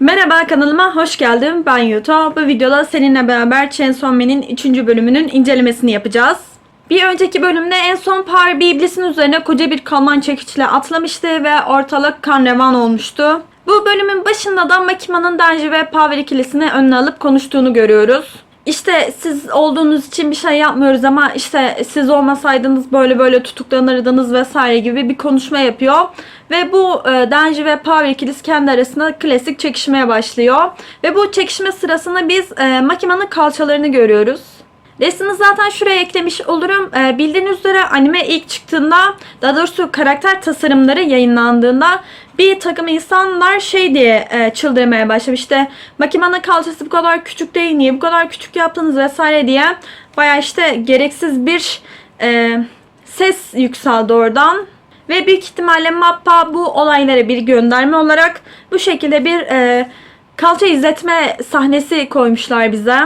Merhaba kanalıma hoş geldin. Ben Yuto. Bu videoda seninle beraber Chainsaw Man'in 3. bölümünün incelemesini yapacağız. Bir önceki bölümde en son Power bir iblisin üzerine koca bir kalman çekiçle atlamıştı ve ortalık kan revan olmuştu. Bu bölümün başında da Makima'nın Denji ve Power ikilisini önüne alıp konuştuğunu görüyoruz. İşte siz olduğunuz için bir şey yapmıyoruz ama işte siz olmasaydınız böyle böyle tutuklanırdınız vesaire gibi bir konuşma yapıyor. Ve bu e, Denji ve Power ikilisi kendi arasında klasik çekişmeye başlıyor. Ve bu çekişme sırasında biz e, Makima'nın kalçalarını görüyoruz. Resmi zaten şuraya eklemiş olurum. Ee, bildiğiniz üzere anime ilk çıktığında, daha doğrusu karakter tasarımları yayınlandığında bir takım insanlar şey diye e, çıldırmaya başlamıştı. Makima'nın kalçası bu kadar küçük değil, niye bu kadar küçük yaptınız vesaire diye. Baya işte gereksiz bir e, ses yükseldi oradan. Ve büyük ihtimalle Mappa bu olaylara bir gönderme olarak bu şekilde bir e, kalça izletme sahnesi koymuşlar bize.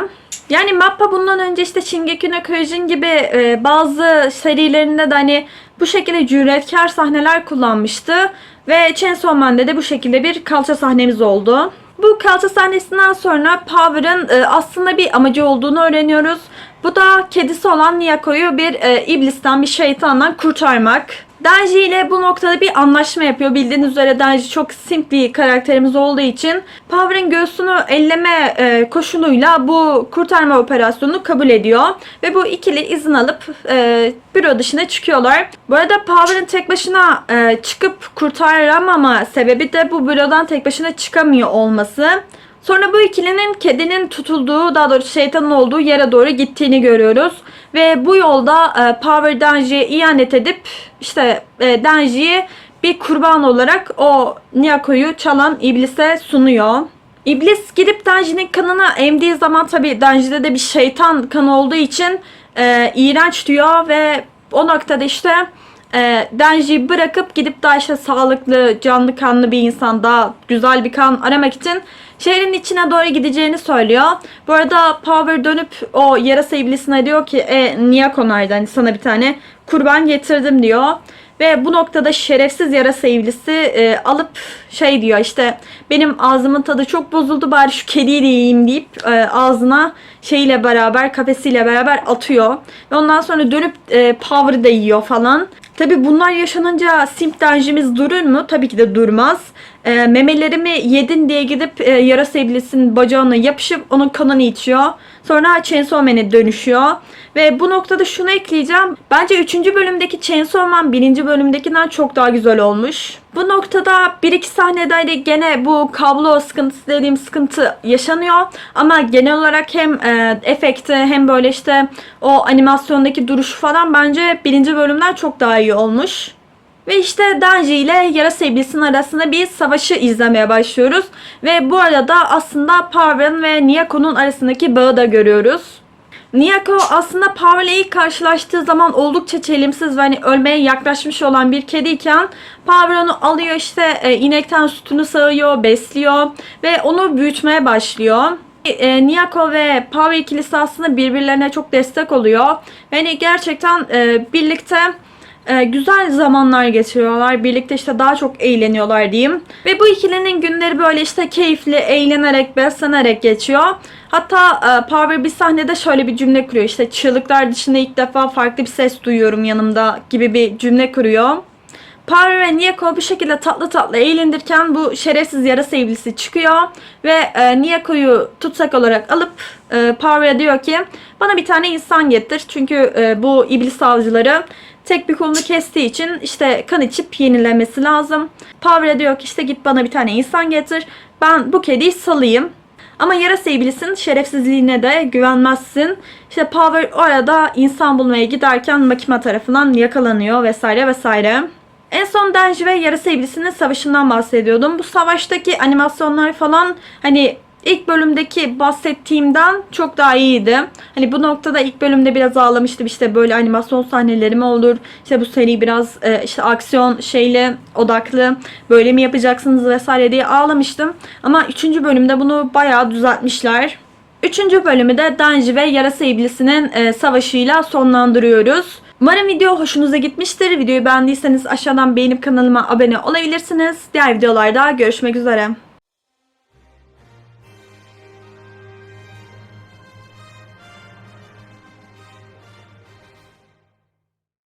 Yani Mappa bundan önce işte Shingeki no Kyojin gibi e, bazı serilerinde de hani bu şekilde cüretkar sahneler kullanmıştı. Ve Chainsaw Man'de de bu şekilde bir kalça sahnemiz oldu. Bu kalça sahnesinden sonra Power'ın e, aslında bir amacı olduğunu öğreniyoruz. Bu da kedisi olan Niyako'yu bir e, iblisten, bir şeytandan kurtarmak. Denji ile bu noktada bir anlaşma yapıyor. Bildiğiniz üzere Denji çok simp bir karakterimiz olduğu için Power'ın göğsünü elleme e, koşuluyla bu kurtarma operasyonunu kabul ediyor. Ve bu ikili izin alıp e, büro dışına çıkıyorlar. Bu arada Power'ın tek başına e, çıkıp kurtaramama sebebi de bu bürodan tek başına çıkamıyor olması. Sonra bu ikilinin kedinin tutulduğu, daha doğrusu şeytanın olduğu yere doğru gittiğini görüyoruz. Ve bu yolda e, Power Denji'ye ihanet edip işte e, Denji'yi bir kurban olarak o Nyako'yu çalan iblise sunuyor. İblis gidip Denji'nin kanını emdiği zaman tabi Denji'de de bir şeytan kanı olduğu için e, iğrenç diyor ve o noktada işte e, Denji'yi bırakıp gidip daha işte sağlıklı, canlı kanlı bir insan, daha güzel bir kan aramak için şehrin içine doğru gideceğini söylüyor. Bu arada Power dönüp o yarasa iblisine diyor ki e, Niyako nerede? Hani sana bir tane kurban getirdim diyor. Ve bu noktada şerefsiz yarasa iblisi e, alıp şey diyor işte benim ağzımın tadı çok bozuldu bari şu kediyi de yiyeyim deyip e, ağzına şeyle beraber kafesiyle beraber atıyor. Ve ondan sonra dönüp e, Power'ı da yiyor falan. Tabi bunlar yaşanınca simp denjimiz durur mu? Tabii ki de durmaz. E, memelerimi yedin diye gidip e, yarasa iblisinin bacağına yapışıp onun kanını içiyor. Sonra Chainsaw Man'e dönüşüyor. Ve bu noktada şunu ekleyeceğim. Bence 3. bölümdeki Chainsaw Man 1. bölümdekinden çok daha güzel olmuş. Bu noktada bir iki sahnede hani gene bu kablo sıkıntısı dediğim sıkıntı yaşanıyor. Ama genel olarak hem e, efekti hem böyle işte o animasyondaki duruşu falan bence birinci bölümden çok daha iyi olmuş. Ve işte Denji ile yarasa iblisinin arasında bir savaşı izlemeye başlıyoruz. Ve bu arada aslında Parvin ve Niyako'nun arasındaki bağı da görüyoruz. Niyako aslında Power ile ilk karşılaştığı zaman oldukça çelimsiz ve hani ölmeye yaklaşmış olan bir kediyken Power onu alıyor işte e, inekten sütünü sağıyor, besliyor ve onu büyütmeye başlıyor. E, Niyako ve Power ikilisi aslında birbirlerine çok destek oluyor. Yani gerçekten e, birlikte e, güzel zamanlar geçiriyorlar. Birlikte işte daha çok eğleniyorlar diyeyim. Ve bu ikilinin günleri böyle işte keyifli, eğlenerek, beslenerek geçiyor. Hatta e, Power bir sahnede şöyle bir cümle kuruyor. İşte çığlıklar dışında ilk defa farklı bir ses duyuyorum yanımda gibi bir cümle kuruyor. Power ve Niyako bu şekilde tatlı tatlı eğlenirken bu şerefsiz yara sevgilisi çıkıyor ve e, Niyako'yu tutsak olarak alıp e, Power'a diyor ki bana bir tane insan getir çünkü e, bu iblis avcıları tek bir kolunu kestiği için işte kan içip yenilemesi lazım. Power'a diyor ki işte git bana bir tane insan getir ben bu kediyi salayım. Ama yara sevgilisinin şerefsizliğine de güvenmezsin. İşte Power orada insan bulmaya giderken Makima tarafından yakalanıyor vesaire vesaire. En son Denji ve yarı sevgilisinin savaşından bahsediyordum. Bu savaştaki animasyonlar falan hani ilk bölümdeki bahsettiğimden çok daha iyiydi. Hani bu noktada ilk bölümde biraz ağlamıştım işte böyle animasyon sahneleri mi olur? İşte bu seri biraz e, işte aksiyon şeyle odaklı böyle mi yapacaksınız vesaire diye ağlamıştım. Ama 3. bölümde bunu bayağı düzeltmişler. Üçüncü bölümü de Denji ve yarasa iblisinin e, savaşıyla sonlandırıyoruz. Umarım video hoşunuza gitmiştir. Videoyu beğendiyseniz aşağıdan beğenip kanalıma abone olabilirsiniz. Diğer videolarda görüşmek üzere.